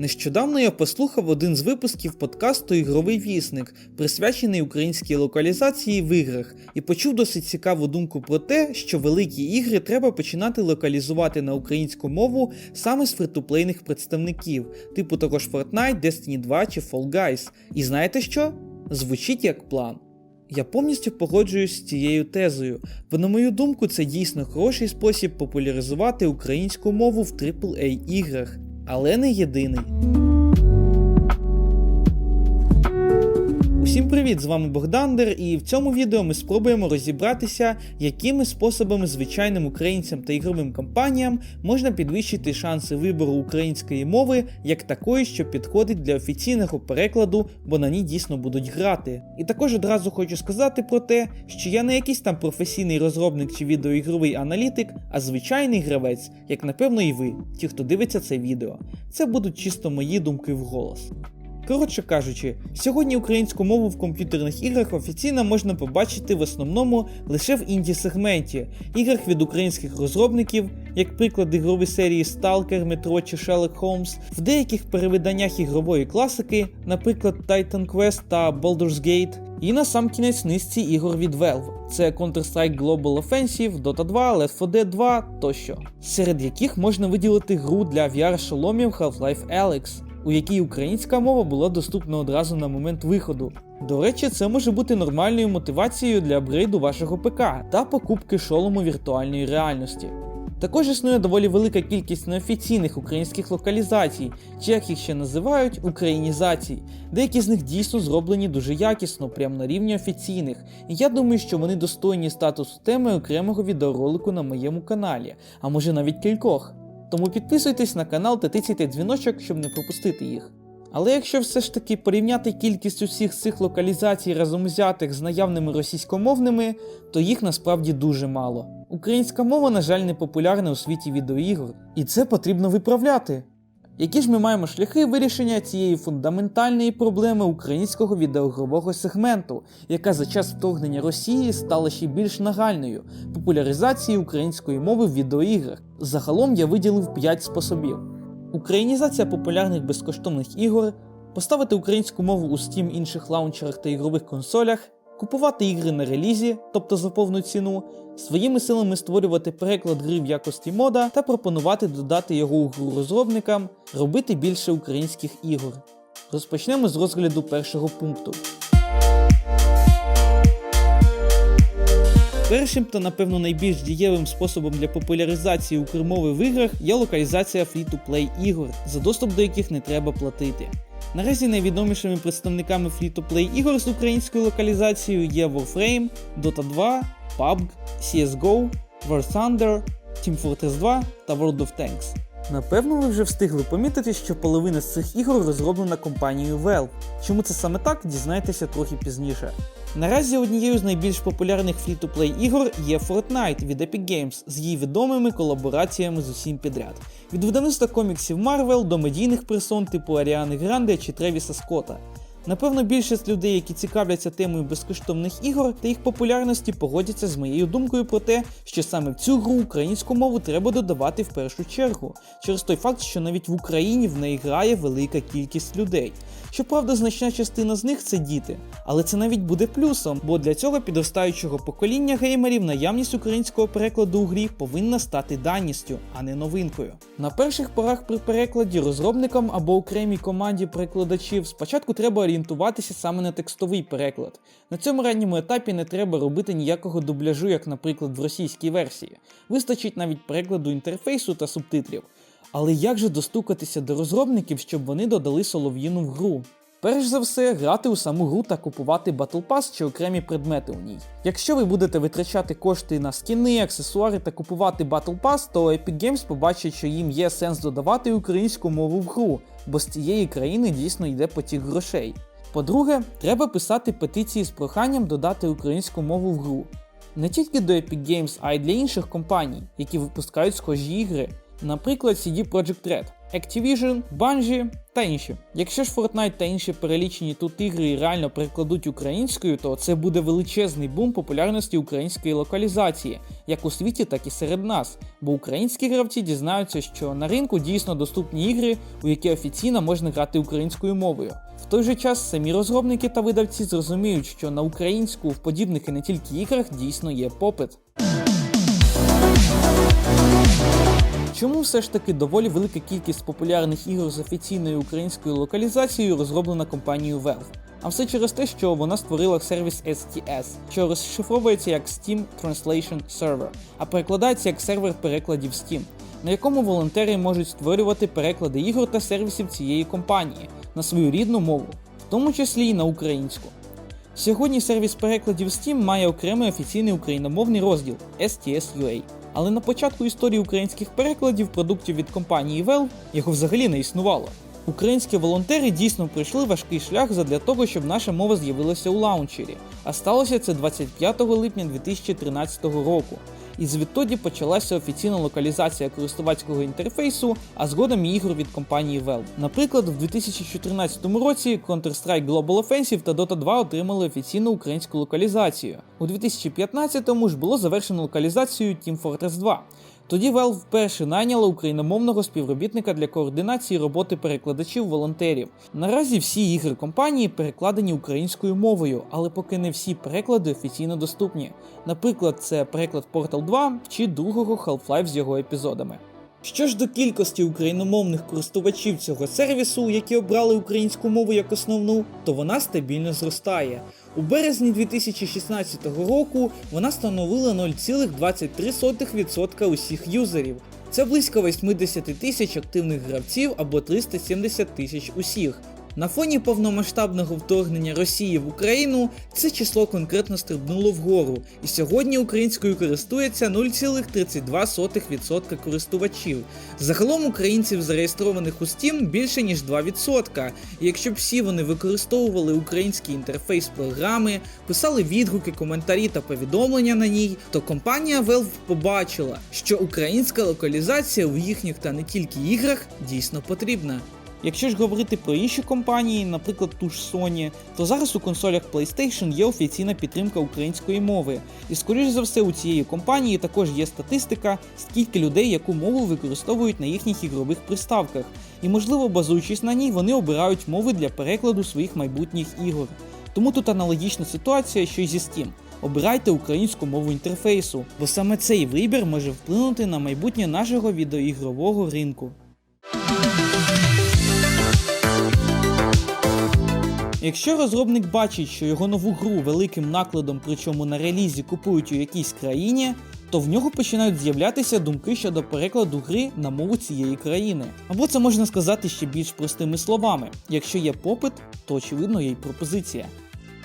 Нещодавно я послухав один з випусків подкасту Ігровий вісник, присвячений українській локалізації в іграх, і почув досить цікаву думку про те, що великі ігри треба починати локалізувати на українську мову саме з фритуплейних представників, типу також Fortnite, Destiny 2 чи Fall Guys. І знаєте що? Звучить як план. Я повністю погоджуюсь з цією тезою, бо на мою думку це дійсно хороший спосіб популяризувати українську мову в AAA іграх, але не єдиний. Усім привіт! З вами Богдандер, і в цьому відео ми спробуємо розібратися, якими способами звичайним українцям та ігровим компаніям можна підвищити шанси вибору української мови як такої, що підходить для офіційного перекладу, бо на ній дійсно будуть грати. І також одразу хочу сказати про те, що я не якийсь там професійний розробник чи відеоігровий аналітик, а звичайний гравець, як напевно і ви, ті, хто дивиться це відео. Це будуть чисто мої думки вголос. Коротше кажучи, сьогодні українську мову в комп'ютерних іграх офіційно можна побачити в основному лише в інді-сегменті, іграх від українських розробників, як приклад ігрові серії Stalker, Metro чи Sherlock Holmes, в деяких перевиданнях ігрової класики, наприклад Titan Quest та Baldur's Gate, і на сам кінець низці ігор від Valve. Це Counter-Strike Global Offensive, Dota 2, Left 4 Dead 2 тощо, серед яких можна виділити гру для VR-шоломів Half-Life Alyx у якій українська мова була доступна одразу на момент виходу. До речі, це може бути нормальною мотивацією для апгрейду вашого ПК та покупки шолому віртуальної реальності. Також існує доволі велика кількість неофіційних українських локалізацій, чи як їх ще називають, українізацій. Деякі з них дійсно зроблені дуже якісно, прямо на рівні офіційних, і я думаю, що вони достойні статусу теми окремого відеоролику на моєму каналі, а може навіть кількох. Тому підписуйтесь на канал та тицяйте дзвіночок, щоб не пропустити їх. Але якщо все ж таки порівняти кількість усіх цих локалізацій разом взятих з наявними російськомовними, то їх насправді дуже мало. Українська мова, на жаль, не популярна у світі відеоігор, і це потрібно виправляти. Які ж ми маємо шляхи вирішення цієї фундаментальної проблеми українського відеоігрового сегменту, яка за час вторгнення Росії стала ще більш нагальною популяризації української мови в відеоіграх? Загалом я виділив 5 способів: українізація популярних безкоштовних ігор, поставити українську мову у Steam інших лаунчерах та ігрових консолях, купувати ігри на релізі, тобто за повну ціну, своїми силами створювати переклад гри в якості мода та пропонувати додати його у гру розробникам, робити більше українських ігор. Розпочнемо з розгляду першого пункту. Першим та, напевно, найбільш дієвим способом для популяризації укрмови в іграх є локалізація free-to-play ігор, за доступ до яких не треба платити. Наразі найвідомішими представниками фрі-то-плей ігор з українською локалізацією є Warframe, Dota 2, PUBG, CSGO, War Thunder, Team Fortress 2 та World of Tanks. Напевно, ви вже встигли помітити, що половина з цих ігор розроблена компанією Valve. Чому це саме так, дізнайтеся трохи пізніше. Наразі однією з найбільш популярних фрі-то-плей ігор є Fortnite від Epic Games з її відомими колабораціями з усім підряд. Від видавництва коміксів Marvel до медійних персон типу Аріани Гранде чи Тревіса Скотта. Напевно, більшість людей, які цікавляться темою безкоштовних ігор та їх популярності, погодяться з моєю думкою про те, що саме в цю гру українську мову треба додавати в першу чергу, через той факт, що навіть в Україні в неї грає велика кількість людей. Щоправда, значна частина з них це діти, але це навіть буде плюсом, бо для цього підростаючого покоління геймерів наявність українського перекладу у грі повинна стати даністю, а не новинкою. На перших порах при перекладі розробникам або окремій команді перекладачів спочатку треба орієнтуватися саме на текстовий переклад. На цьому ранньому етапі не треба робити ніякого дубляжу, як, наприклад, в російській версії. Вистачить навіть перекладу інтерфейсу та субтитрів. Але як же достукатися до розробників, щоб вони додали солов'їну в гру? Перш за все, грати у саму гру та купувати Battle Pass чи окремі предмети у ній. Якщо ви будете витрачати кошти на скіни, аксесуари та купувати Battle Pass, то Epic Games побачить, що їм є сенс додавати українську мову в гру, бо з цієї країни дійсно йде потік грошей. По-друге, треба писати петиції з проханням додати українську мову в гру. Не тільки до Epic Games, а й для інших компаній, які випускають схожі ігри. наприклад CD Projekt Red, Activision, Bungie та інші. Якщо ж Fortnite та інші перелічені тут ігри реально перекладуть українською, то це буде величезний бум популярності української локалізації, як у світі, так і серед нас. Бо українські гравці дізнаються, що на ринку дійсно доступні ігри, у які офіційно можна грати українською мовою. В той же час самі розробники та видавці зрозуміють, що на українську в подібних і не тільки іграх дійсно є попит. Чому все ж таки доволі велика кількість популярних ігор з офіційною українською локалізацією розроблена компанією Valve? А все через те, що вона створила сервіс STS, що розшифровується як Steam Translation Server, а перекладається як сервер перекладів Steam, на якому волонтери можуть створювати переклади ігор та сервісів цієї компанії на свою рідну мову, в тому числі і на українську. Сьогодні сервіс перекладів Steam має окремий офіційний україномовний розділ STS.UA. Але на початку історії українських перекладів продуктів від компанії Valve його взагалі не існувало. Українські волонтери дійсно пройшли важкий шлях задля того, щоб наша мова з'явилася у лаунчері, а сталося це 25 липня 2013 року. І звідтоді почалася офіційна локалізація користувацького інтерфейсу, а згодом і ігор від компанії Valve. Наприклад, в 2014 році Counter-Strike Global Offensive та Dota 2 отримали офіційну українську локалізацію. У 2015-му ж було завершено локалізацію Team Fortress 2. Тоді Valve вперше найняла україномовного співробітника для координації роботи перекладачів-волонтерів. Наразі всі ігри компанії перекладені українською мовою, але поки не всі переклади офіційно доступні. Наприклад, це переклад Portal 2 чи другого Half-Life з його епізодами. Що ж до кількості україномовних користувачів цього сервісу, які обрали українську мову як основну, то вона стабільно зростає. У березні 2016 року вона становила 0,23% усіх юзерів. Це близько 80 тисяч активних гравців або 370 тисяч усіх. На фоні повномасштабного вторгнення Росії в Україну це число конкретно стрибнуло вгору, і сьогодні українською користується 0,32% користувачів. Загалом українців зареєстрованих у Steam більше ніж 2%. І якщо б всі вони використовували український інтерфейс програми, писали відгуки, коментарі та повідомлення на ній, то компанія Valve побачила, що українська локалізація у їхніх та не тільки іграх дійсно потрібна. Якщо ж говорити про інші компанії, наприклад, ту ж Sony, то зараз у консолях PlayStation є офіційна підтримка української мови. І скоріш за все у цієї компанії також є статистика, скільки людей яку мову використовують на їхніх ігрових приставках. І можливо, базуючись на ній, вони обирають мови для перекладу своїх майбутніх ігор. Тому тут аналогічна ситуація, що й зі Steam. Обирайте українську мову інтерфейсу, бо саме цей вибір може вплинути на майбутнє нашого відеоігрового ринку. Якщо розробник бачить, що його нову гру великим накладом, причому на релізі купують у якійсь країні, то в нього починають з'являтися думки щодо перекладу гри на мову цієї країни. Або це можна сказати ще більш простими словами: якщо є попит, то очевидно є й пропозиція.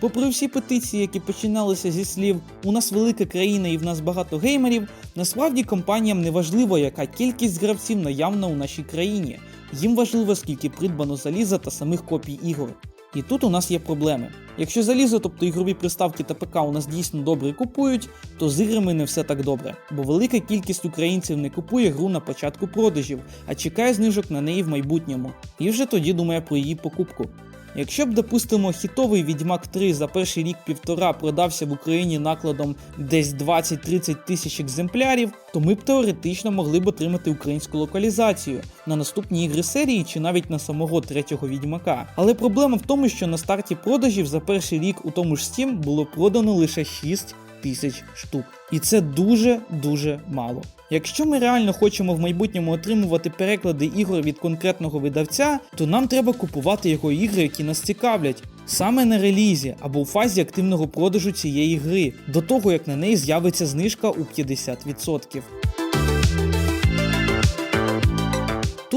Попри всі петиції, які починалися зі слів у нас велика країна і в нас багато геймерів, насправді компаніям не важливо, яка кількість гравців наявна у нашій країні. Їм важливо, скільки придбано заліза та самих копій ігор. І тут у нас є проблеми. Якщо залізо, тобто ігрові приставки та ПК у нас дійсно добре купують, то з іграми не все так добре, бо велика кількість українців не купує гру на початку продажів, а чекає знижок на неї в майбутньому, і вже тоді думає про її покупку. Якщо б, допустимо, хітовий Відьмак 3 за перший рік півтора продався в Україні накладом десь 20-30 тисяч екземплярів, то ми б теоретично могли б отримати українську локалізацію на наступні ігри серії чи навіть на самого третього відьмака. Але проблема в тому, що на старті продажів за перший рік у тому ж Steam було продано лише 6 тисяч штук. І це дуже-дуже мало. Якщо ми реально хочемо в майбутньому отримувати переклади ігор від конкретного видавця, то нам треба купувати його ігри, які нас цікавлять, саме на релізі або у фазі активного продажу цієї гри, до того як на неї з'явиться знижка у 50%.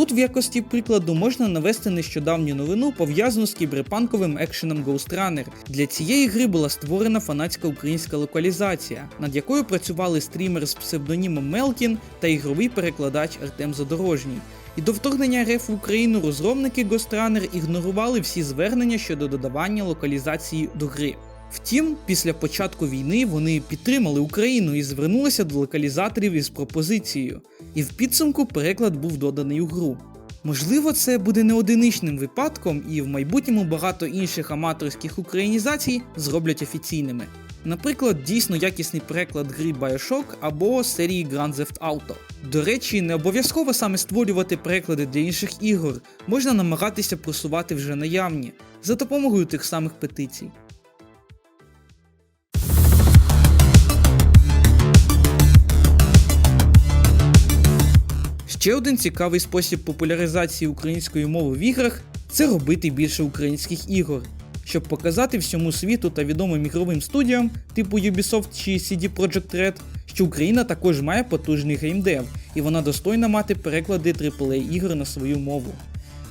Тут в якості прикладу можна навести нещодавню новину, пов'язану з кіберпанковим екшеном Ghost Runner. Для цієї гри була створена фанатська українська локалізація, над якою працювали стрімер з псевдонімом Мелкін та ігровий перекладач Артем Задорожній. І до вторгнення РФ в Україну розробники Ghost Runner ігнорували всі звернення щодо додавання локалізації до гри. Втім, після початку війни вони підтримали Україну і звернулися до локалізаторів із пропозицією. І в підсумку переклад був доданий у гру. Можливо, це буде не одиничним випадком, і в майбутньому багато інших аматорських українізацій зроблять офіційними. Наприклад, дійсно якісний переклад гри Bioshock або серії Grand Theft Auto. До речі, не обов'язково саме створювати переклади для інших ігор, можна намагатися просувати вже наявні за допомогою тих самих петицій. Ще один цікавий спосіб популяризації української мови в іграх це робити більше українських ігор, щоб показати всьому світу та відомим ігровим студіям, типу Ubisoft чи CD Projekt Red, що Україна також має потужний геймдев, і вона достойна мати переклади AAA ігор на свою мову.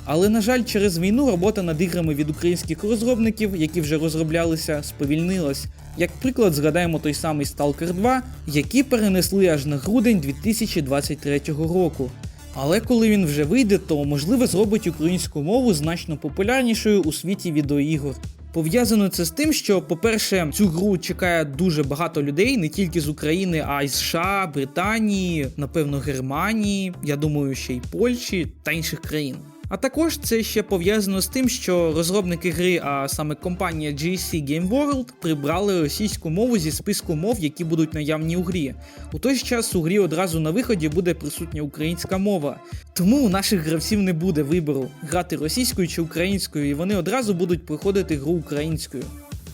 Але, на жаль, через війну робота над іграми від українських розробників, які вже розроблялися, сповільнилась. Як приклад, згадаємо той самий Stalker 2, який перенесли аж на грудень 2023 року. Але коли він вже вийде, то можливо зробить українську мову значно популярнішою у світі відеоігор. Пов'язано це з тим, що, по-перше, цю гру чекає дуже багато людей, не тільки з України, а й США, Британії, напевно, Германії, я думаю, ще й Польщі та інших країн. А також це ще пов'язано з тим, що розробники гри, а саме компанія GC Game World, прибрали російську мову зі списку мов, які будуть наявні у грі. У той ж час у грі одразу на виході буде присутня українська мова. Тому у наших гравців не буде вибору грати російською чи українською, і вони одразу будуть проходити гру українською.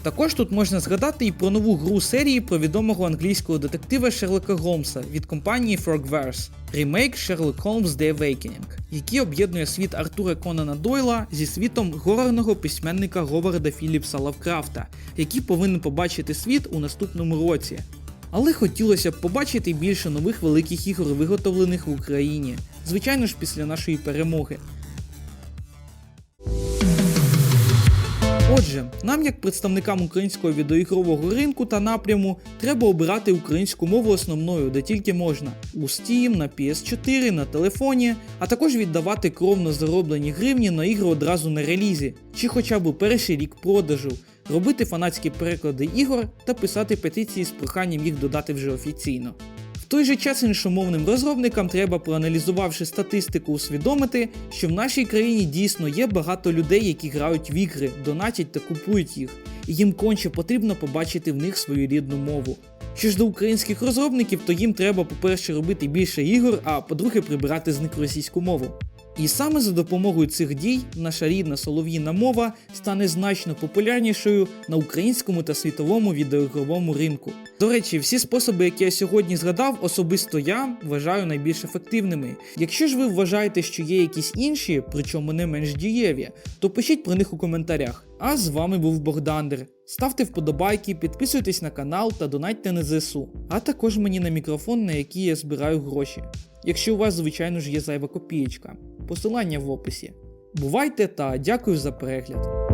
Також тут можна згадати і про нову гру серії про відомого англійського детектива Шерлока Голмса від компанії Frogverse ремейк Sherlock Holmes The Awakening, який об'єднує світ Артура Конана Дойла зі світом горорного письменника Говарда Філіпса Лавкрафта, який повинен побачити світ у наступному році. Але хотілося б побачити більше нових великих ігор, виготовлених в Україні, звичайно ж після нашої перемоги. Отже, нам, як представникам українського відеоігрового ринку та напряму, треба обирати українську мову основною, де тільки можна: у Steam, на PS4, на телефоні, а також віддавати кровно зароблені гривні на ігри одразу на релізі, чи хоча б перший рік продажу, робити фанатські переклади ігор та писати петиції з проханням їх додати вже офіційно. Той же час іншомовним розробникам треба, проаналізувавши статистику, усвідомити, що в нашій країні дійсно є багато людей, які грають в ігри, донатять та купують їх, і їм конче потрібно побачити в них свою рідну мову. Що ж до українських розробників, то їм треба, по-перше, робити більше ігор, а по-друге, прибирати з них російську мову. І саме за допомогою цих дій наша рідна солов'їна мова стане значно популярнішою на українському та світовому відеоігровому ринку. До речі, всі способи, які я сьогодні згадав, особисто я вважаю найбільш ефективними. Якщо ж ви вважаєте, що є якісь інші, причому не менш дієві, то пишіть про них у коментарях. А з вами був Богдандер. Ставте вподобайки, підписуйтесь на канал та донатьте на ЗСУ, а також мені на мікрофон, на який я збираю гроші. Якщо у вас, звичайно ж, є зайва копієчка. Посилання в описі. Бувайте та дякую за перегляд.